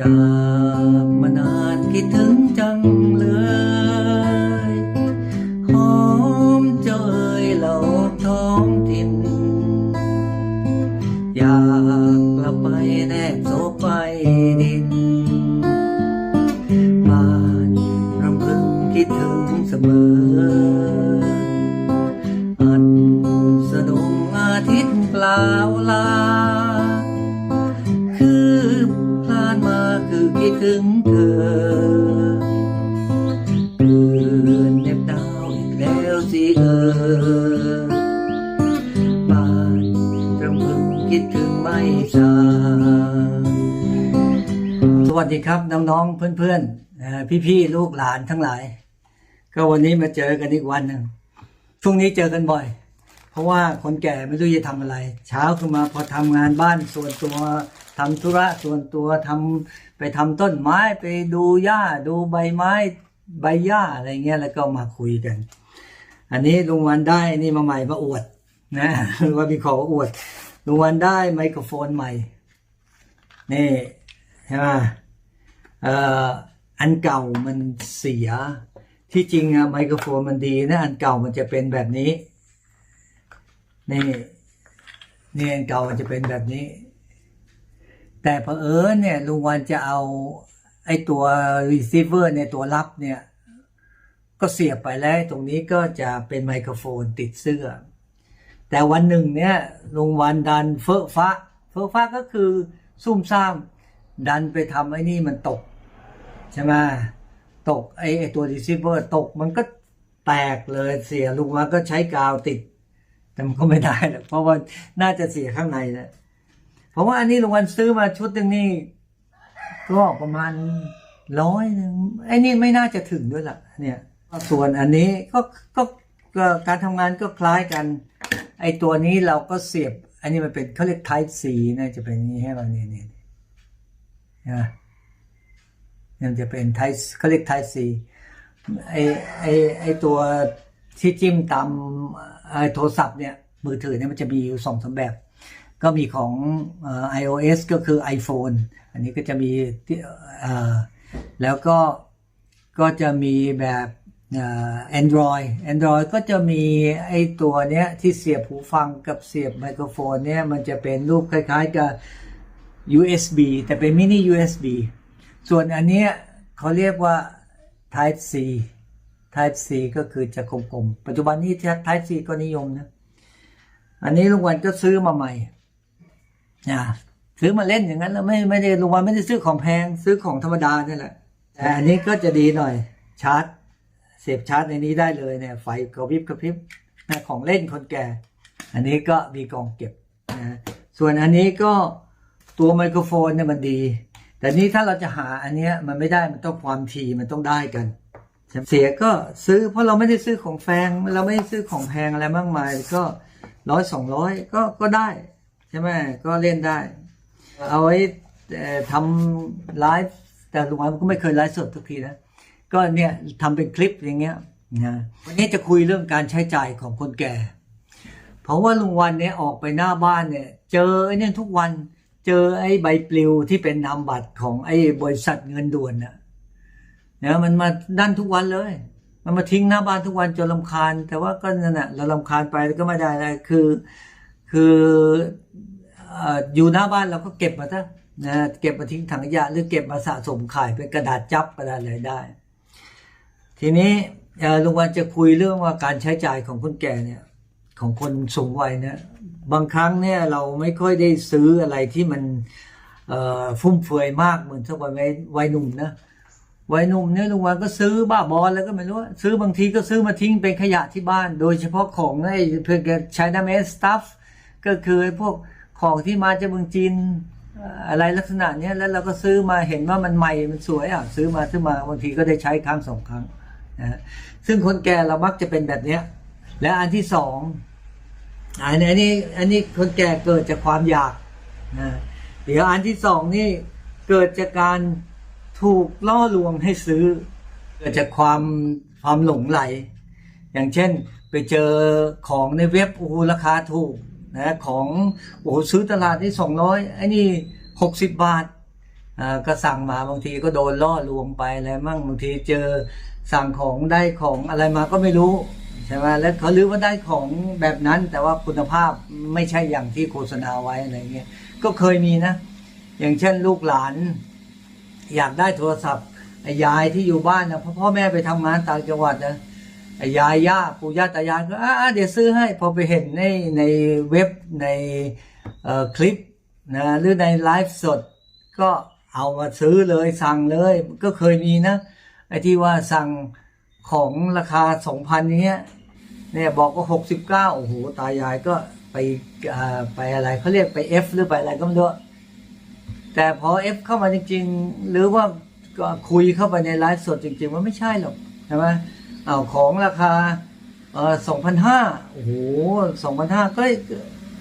จากมานานคิดถึงจังเลยหอมเจยเหล่าท้องถิ่น อยากกลับไปแนบโซไปดินบ้านรำพึงคิดถึงเสมอ เธอนเน็บดาวอีกแล้วสิเออบ้านรำพึงคิดถึงไม่จาสวัสดีครับน้องๆเพื่อนๆพี่ๆลูกหลานทั้งหลาย ก็วันนี้มาเจอกันอีกวันหนึ่งช่วงนี้เจอกันบ่อยเพราะว่าคนแก่ไม่รู้จะทำอะไร เช้าขึ้นมาพอทำงานบ้านส่วนตัวทำธุระส่วนตัวทำไป ทำต้นไม้ไปดูหญ้าดูใบไม้ใบหญ้าอะไรเงี้ยแล้วก็มาคุยกัน อันนี้ลุงวันได้นี่มาใหม่มาอวดนะว่ามีขออวดลุงวันได้ไมโครโฟนใหม่นี่ใช่ไหมเอ่ออันเก่ามันเสีย ที่จริงอะไมโครโฟนมันดีนะอันเก่ามันจะเป็นแบบนี้ นี่นี่อันเก่ามันจะเป็นแบบนี้ แต่เผอิญเนี่ยลุงวันจะเอาไอ้ตัว receiver เนี่ยตัวรับเนี่ย ก็เสียบไปแล้วตรงนี้ก็จะเป็นไมโครโฟนติดเสื้อ แต่วันหนึ่งเนี่ยลุงวันดันเฟอะฟ้าเฟอะฟ้าก็คือซุ่มซ่าม ดันไปทำไอ้นี่มันตก ใช่ไหมตกไอ้ไอ้ตัว receiver ตกมันก็แตกเลยเสียลุงวันก็ใช้กาวติด แต่มันก็ไม่ได้หรอกเพราะว่าน่าจะเสียข้างในนะ เพราะว่าอันนี้ลุงวันซื้อมาชุดหนึ่งนี่ก็ประมาณร้อยหนึ่งไอ้นี่ไม่น่าจะถึงด้วยล่ะ เนี่ยส่วนอันนี้ก็ก็ก็การทำงานก็คล้ายกัน ไอ้ตัวนี้เราก็เสียบ อันนี้มันเป็นเขาเรียก type C นะจะเป็นนี้ให้มันเนี่ยเนี่ยนะมันจะเป็น type เขาเรียก type C ไอไอไอตัวที่จิ้มตามไอโทรศัพท์เนี่ยมือถือเนี่ยมันจะมีอยู่สองสามแบบ ก็มีของ iOS ก็คือ iPhone อันนี้ก็จะมีแล้วก็ก็จะมีแบบ Android Android ก็จะมีไอตัวเนี้ยที่เสียบหูฟังกับเสียบไมโครโฟนเนี่ยมันจะเป็นรูปคล้ายๆกับ USB แต่เป็นมินิ USB ส่วนอันเนี้ยเขาเรียกว่า Type C Type C ก็คือจะกลมๆ ปัจจุบันนี้ Type C ก็นิยมนะ อันนี้ลุงวันก็ซื้อมาใหม่ นะซื้อมาเล่นอย่างนั้นแล้วไม่ไม่ได้ลงวันไม่ได้ซื้อของแพงซื้อของธรรมดาเนี่ยแหละแต่อันนี้ก็จะดีหน่อยชาร์จ เสียบชาร์จในนี้ได้เลยเนี่ยไฟกระพริบกระพริบนะของเล่นคนแก่ อันนี้ก็มีกองเก็บนะส่วนอันนี้ก็ตัวไมโครโฟนเนี่ยมันดี แต่นี้ถ้าเราจะหาอันเนี้ยมันไม่ได้มันต้องความถี่มันต้องได้กันเสียก็ซื้อเพราะเราไม่ได้ซื้อของแพงเราไม่ได้ซื้อของแพงอะไรมากมาย ก็ร้อยสองร้อยก็ก็ได้ ช่ไหมก็เล่นได้ เอาไว้เอ่อทำไลฟ์แต่ลุงวันก็ไม่เคยไลฟ์สดทุกทีนะ ก็เนี่ยทำเป็นคลิปอย่างเงี้ยนะวันนี้จะคุยเรื่องการใช้จ่ายของคนแก่ เพราะว่าลุงวันเนี่ยออกไปหน้าบ้านเนี่ย เจอไอ้เนี่ยทุกวันเจอไอ้ใบปลิวที่เป็นนามบัตรของไอ้บริษัทเงินด่วนน่ะเนี่ยมันมาดันทุกวันเลย มันมาทิ้งหน้าบ้านทุกวันจนลำคาญ แต่ว่าก็นั่นแหละเราลำคาญไปก็ไม่ได้อะไรคือ คืออยู่หน้าบ้านเราก็เก็บมาซะนะเก็บมาทิ้งถังขยะหรือเก็บมาสะสมขายเป็นกระดาษจับกระดาษอะไรได้ ทีนี้ลุงวันจะคุยเรื่องว่าการใช้จ่ายของคนแก่เนี่ยของคนสูงวัยเนี่ยบางครั้งเนี่ยเราไม่ค่อยได้ซื้ออะไรที่มันฟุ่มเฟือยมากเหมือนสมัยวัยหนุ่มนะวัยหนุ่มเนี่ยลุงวันก็ซื้อบ้าบอลแล้วก็ไม่รู้ ซื้อบางทีก็ซื้อมาทิ้งเป็นขยะที่บ้าน โดยเฉพาะของไอ้เพื่อใช้น้ำเอสตัฟ ก็คือพวกของที่มาจากเมืองจีนอะไรลักษณะเนี้ยแล้วเราก็ซื้อมาเห็นว่ามันใหม่มันสวยอะซื้อมาซื้อมาบางทีก็ได้ใช้ครั้งสองครั้งนะฮะซึ่งคนแก่เรามักจะเป็นแบบเนี้ย และอันที่สองอันนี้อันนี้อันนี้คนแก่เกิดจากความอยากนะเดี๋ยวอันที่สองนี่เกิดจากการถูกล่อลวงให้ซื้อ เกิดจากความความหลงไหล อย่างเช่นไปเจอของในเว็บโอ้โหราคาถูก นะของโอ้โหซื้อตลาดที่สองร้อยไอ้นี่หกสิบบาทอ่าก็สั่งมาบางทีก็โดนล่อลวงไปอะไรมั่งบางทีเจอสั่งของได้ของอะไรมาก็ไม่รู้ใช่ไหมแล้วเขาลือว่าได้ของแบบนั้น แต่ว่าคุณภาพไม่ใช่อย่างที่โฆษณาไว้อะไรเงี้ยก็เคยมีนะ อย่างเช่นลูกหลาน อยากได้โทรศัพท์ยายที่อยู่บ้านนะพ่อพ่อแม่ไปทำงานต่างจังหวัดนะ ไอ้ยายย่าปู่ย่าตายายก็อ่าเดี๋ยวซื้อให้พอไปเห็นในในเว็บในคลิปนะหรือในไลฟ์สด ก็เอามาซื้อเลยสั่งเลยก็เคยมีนะไอ้ที่ว่าสั่งของราคาสองพันเนี้ยเนี่ยบอกว่าหกสิบเก้าโอ้โหตายายก็ไปอ่าไปอะไรเขาเรียกไป F หรือไปอะไรก็ไม่รู้แต่พอเอฟเข้ามาจริง ๆ หรือว่าก็คุยเข้าไปในไลฟ์สดจริง ๆ ว่าไม่ใช่หรอกใช่ไหม เอาของราคาเออสองพันห้าโอ้โหสองพันห้าก็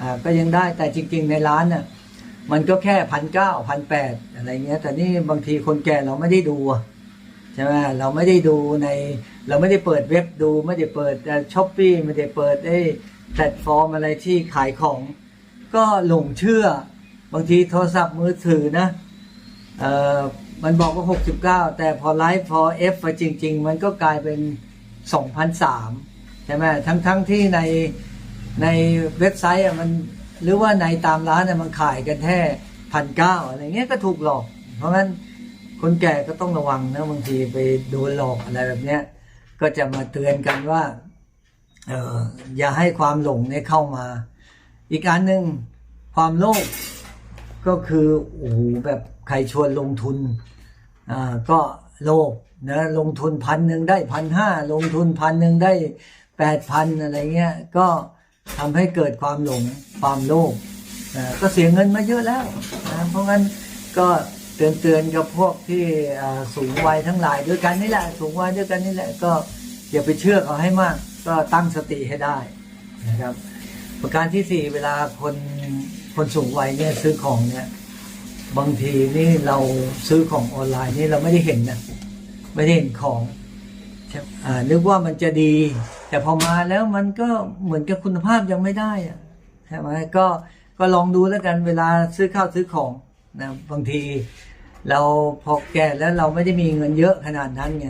อ่าก็ยังได้แต่จริง ๆ ในร้านน่ะมันก็แค่พันเก้าพันแปดอะไรเงี้ย แต่นี่บางทีคนแก่เราไม่ได้ดูใช่ไหมเราไม่ได้ดูใน เราไม่ได้เปิดเว็บดู ไม่ได้เปิดช้อปปี้ไม่ได้เปิดไอ้แพลตฟอร์มอะไรที่ขายของ ก็หลงเชื่อบางทีโทรศัพท์มือถือนะเอ่อ มันบอกว่า 69 แต่พอไลฟ์พอ F ไปจริง ๆ มันก็กลายเป็น 2,003 ใช่ไหมทั้งทั้งที่ในในเว็บไซต์อะมันหรือว่าในตามร้านอะมันขายกันแค่พันเก้าอะไรเงี้ยก็ถูกหลอก เพราะงั้นคนแก่ก็ต้องระวังนะบางทีไปโดนหลอกอะไรแบบเนี้ยก็จะมาเตือนกันว่าเอออย่าให้ความหลงเนี่ยเข้ามา อีกอันหนึ่งความโลภก็คือโอ้โหแบบใครชวนลงทุน ก็โลภนะลงทุนพันหนึ่งได้พันห้าลงทุนพันหนึ่งได้แปดพันอะไรเงี้ยก็ทำให้เกิดความหลงความโลภก็เสียเงินมาเยอะแล้วนะเพราะงั้นก็เตือนเตือนกับพวกที่สูงวัยทั้งหลายด้วยกันนี่แหละสูงวัยด้วยกันนี่แหละก็อย่าไปเชื่อเขาให้มาก ก็ตั้งสติให้ได้นะครับ ประการที่สี่เวลาคนคนสูงวัยเนี่ยซื้อของเนี่ย บางทีนี่เราซื้อของออนไลน์นี่เราไม่ได้เห็นนะไม่ได้เห็นของใช่อ่านึกว่ามันจะดี แต่พอมาแล้วมันก็เหมือนกับคุณภาพยังไม่ได้อะใช่ไหมก็ก็ลองดูแล้วกันเวลาซื้อข้าวซื้อของนะบางทีเราพอแก่แล้วเราไม่ได้มีเงินเยอะขนาดนั้นไง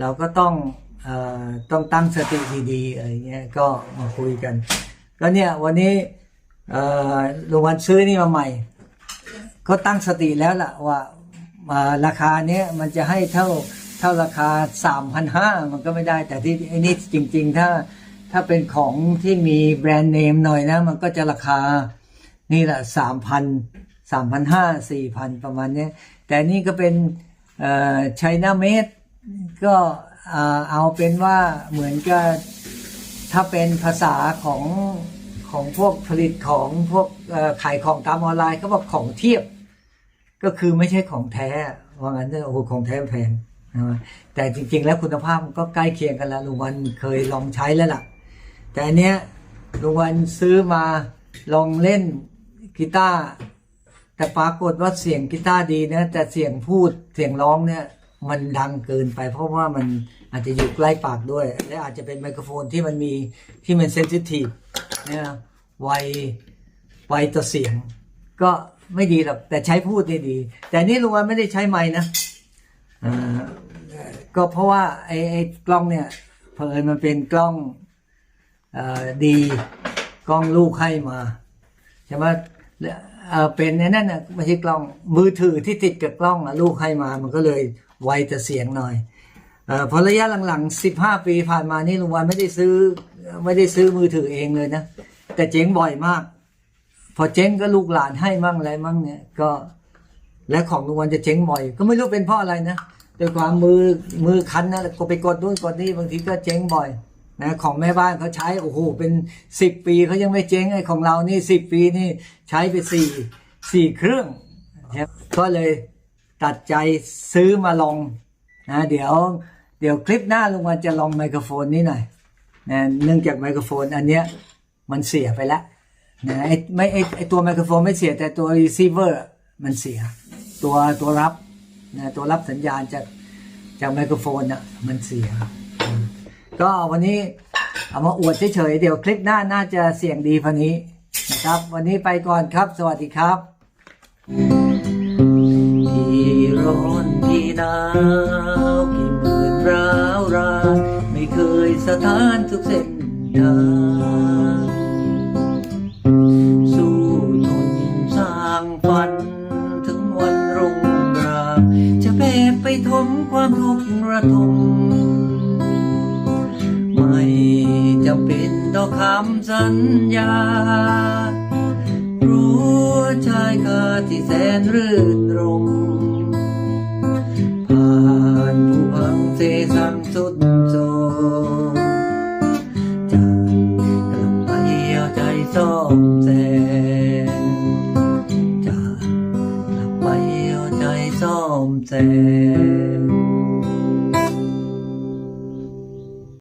เราก็ต้องอต้องตั้งสติดีๆอะไรเงี้ยก็มาคุยกัน ก็เนี่ยวันนี้เอ่อลุงวันซื้อนี่มาใหม่ ก็ตั้งสติแล้วล่ะว่าาราคาเนี้ยมันจะให้เท่าเท่าราคาสามพันห้ามันก็ไม่ได้ แต่ที่ไอ้นี่จริง ๆ ถ้าถ้าเป็นของที่มีแบรนด์เนมหน่อยนะ มันก็จะราคานี่แหละสามพันสามพันห้าสี่พันประมาณนี้แต่นี่ก็เป็นเอ่อไชน่าเมดก็อ่าเอาเป็นว่าเหมือนกับถ้าเป็นภาษาของของพวกผลิตของพวกขายของตามออนไลน์เขาบอกของเทียบ ก็คือไม่ใช่ของแท้ว่างั้นโอ้โหของแท้แพงนะแต่จริง ๆ แล้วคุณภาพมันก็ใกล้เคียงกันแล้วลุงวันเคยลองใช้แล้วล่ะ แต่อันเนี้ยลุงวันซื้อมาลองเล่นกีตาร์แต่ปรากฏว่าเสียงกีตาร์ดีนะแต่เสียงพูดเสียงร้องเนี่ยมันดังเกินไป เพราะว่ามันอาจจะอยู่ใกล้ปากด้วย และอาจจะเป็นไมโครโฟนที่มันมีที่มันเซนซิทีฟเนี่ยไวไวต่อเสียง ก็ ไม่ดีหรอกแต่ใช้พูดนี่ดี แต่นี่ลุงวันไม่ได้ใช้ไม้นะอ่าก็เพราะว่าไอ้ไอ้กล้องเนี่ยเผอิญมันเป็นกล้องอ่อดีกล้องลูกให้มาใช่ไหมเอ่อเป็นในนั่นน่ะไม่ใช่กล้องมือถือที่ติดกับกล้องอะลูกให้มา มันก็เลยไวแต่เสียงหน่อยอพอระยะหลังๆสิบห้าปีผ่านมานี่ลุงวันไม่ได้ซื้อไม่ได้ซื้อมือถือเองเลยนะ แต่เจ๊งบ่อยมาก พอเจ๊งก็ลูกหลานให้มั่งอะไรมั่งเนี่ย ก็ และของลุงวันจะเจ๊งบ่อย ก็ไม่รู้เป็นเพราะอะไรนะด้วยความมือมือคันนะก็ไปกดนู่นกดนี่บางทีก็เจ๊งบ่อยนะของแม่บ้านเขาใช้โอ้โหเป็นสิบปีเขายังไม่เจ๊งไอ้ของเรานี่สิบปีนี่ใช้ไปสี่สี่เครื่องก็เลยตัดใจซื้อมาลองนะเดี๋ยว เดี๋ยวคลิปหน้าลุงวันจะลองไมโครโฟนนี้หน่อยนะเนื่องจากไมโครโฟนอันเนี้ยมันเสียไปแล้ว นะไอ้ไม่ไอ้ไอ้ตัวไมโครโฟนไม่เสียแต่ตัว receiver มันเสีย ตัวตัวรับนะตัวรับสัญญาณจากจากไมโครโฟนอะมันเสีย ก็วันนี้เอามาอวดเฉยๆเดี๋ยวคลิปหน้าน่าจะเสียงดีพันนี้นะครับ วันนี้ไปก่อนครับ สวัสดีครับยร้อนที่หนาวกี่หมื่นร้าวรานไม่เคยสถานทุกเส้นทาง ญญา